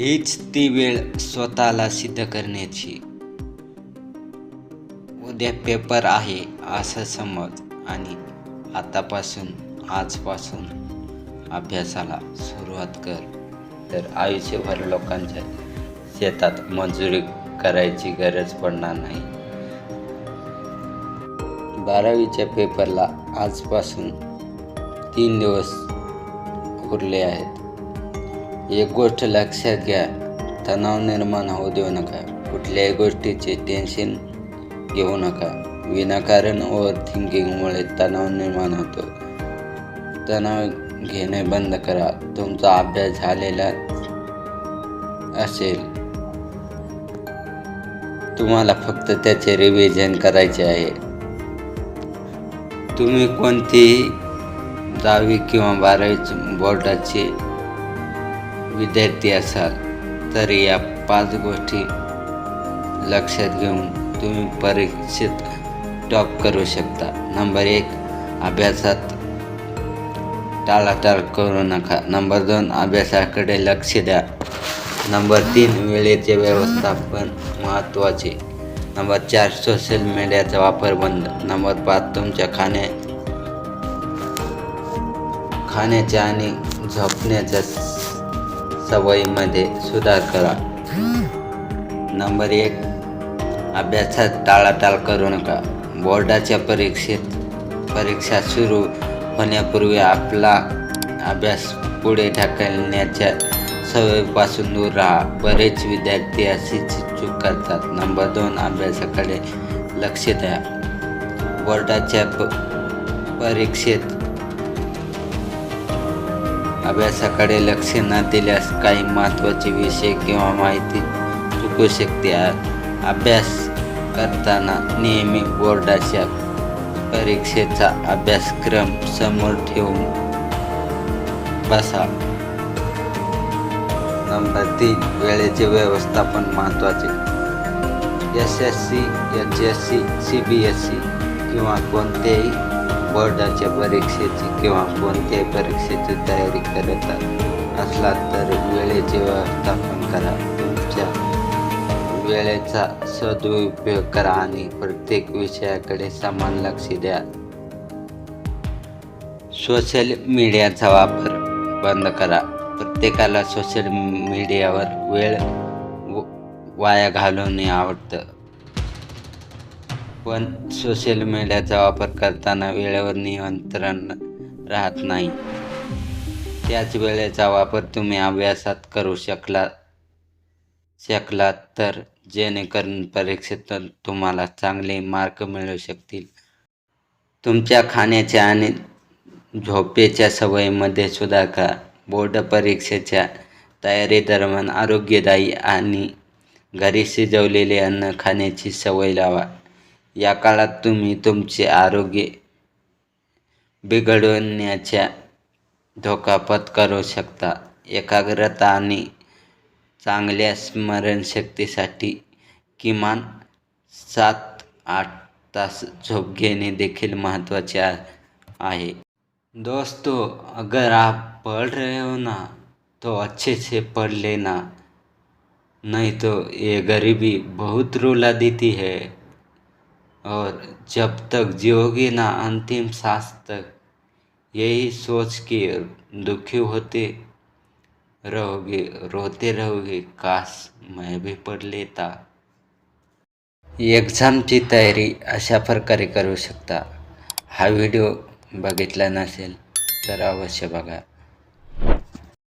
हीच ती वेळ स्वतःला सिद्ध करण्याची. उद्या पेपर आहे असं समज आणि आतापासून आजपासून अभ्यासाला सुरुवात कर. तर आयुष्यभर लोकांच्या शेतात मजुरी करायची गरज पडणार नाही. बारावीच्या पेपरला आजपासून तीन दिवस उरले आहेत. एक गोष्ट लक्षात घ्या तणाव निर्माण होऊ देऊ नका. कुठल्याही गोष्टीचे टेन्शन घेऊ नका. विनाकारण ओव्हर थिंकिंगमुळे तणाव निर्माण होतो. तणाव घेणे बंद करा. तुमचा अभ्यास झालेला असेल. तुम्हाला फक्त त्याचे रिव्हिजन करायचे आहे. तुम्ही कोणतीही दहावी किंवा बारावीची बोर्डाची विद्यार्थी असाल तर या पाच गोष्टी लक्षात घेऊन तुम्ही परीक्षेत टॉप करू शकता. नंबर एक अभ्यासात टाळाटाळ करू नका. नंबर दोन अभ्यासाकडे लक्ष द्या. नंबर तीन वेळेचे व्यवस्थापन महत्त्वाचे. नंबर चार सोशल मीडियाचा वापर बंद. नंबर पाच तुमच्या खाण्या खाण्याच्या आणि झोपण्याच्या सवयीमध्ये सुधार करा. नंबर एक अभ्यासात टाळाटाळ करू नका. बोर्डाच्या परीक्षेत परीक्षा सुरू होण्यापूर्वी आपला अभ्यास पुढे ढकलण्याच्या सवयीपासून दूर राहा. बरेच विद्यार्थी अशीच चूक करतात. नंबर दोन अभ्यासाकडे लक्ष द्या. बोर्डाच्या प परीक्षेत अभ्यासाकडे लक्ष न दिल्यास काही महत्त्वाचे विषय किंवा माहिती चुकू शकते. अभ्यास करताना नेहमी बोर्डाच्या परीक्षेचा अभ्यासक्रम समोर ठेवून बसा. नंबर तीन वेळेचे व्यवस्थापन महत्त्वाचे. S S C H S C C B S C किंवा कोणत्याही बोर्डाच्या परीक्षेची किंवा कोणत्याही परीक्षेची तयारी करत असला तर वेळेचे व्यवस्थापन करा. तुमच्या वेळेचा सदुपयोग करा आणि प्रत्येक विषयाकडे समान लक्ष द्या. सोशल मीडियाचा वापर बंद करा. प्रत्येकाला सोशल मीडियावर वेळ व- वाया घालवणे आवडतं. पण सोशल मीडियाचा वापर करताना वेळेवर नियंत्रण राहत नाही. त्याच वेळेचा वापर तुम्ही अभ्यासात करू शकला शकलात तर जेणेकरून परीक्षेत तुम्हाला चांगले मार्क मिळू शकतील. तुमच्या खाण्याच्या आणि झोपेच्या सवयीमध्ये सुधार का बोर्ड परीक्षेच्या तयारीदरम्यान आरोग्यदायी आणि घरी शिजवलेले अन्न खाण्याची सवय लावा. या काळात तुम्ही तुमचे आरोग्य बिघडवण्याच्या धोका पत्करू शकता. एकाग्रता आणि चांगल्या स्मरणशक्तीसाठी किमान सात आठ तास झोप घेणे देखील महत्त्वाचे आहे. दोस्तों अगर आप पढ़ रहे हो ना तो अच्छे से पढ़ लेना. नहीं तो ये गरीबी बहुत रुला देती है। और जब तक जियोगे ना अंतिम सांस तक यही सोच के दुखी होते रहोगे रोते रहोगे काश मैं भी पढ़ लेता। एक्झामची तयारी अशा प्रकारे करू शकता। हा व्हिडिओ बघितला नसेल तर अवश्य बघा.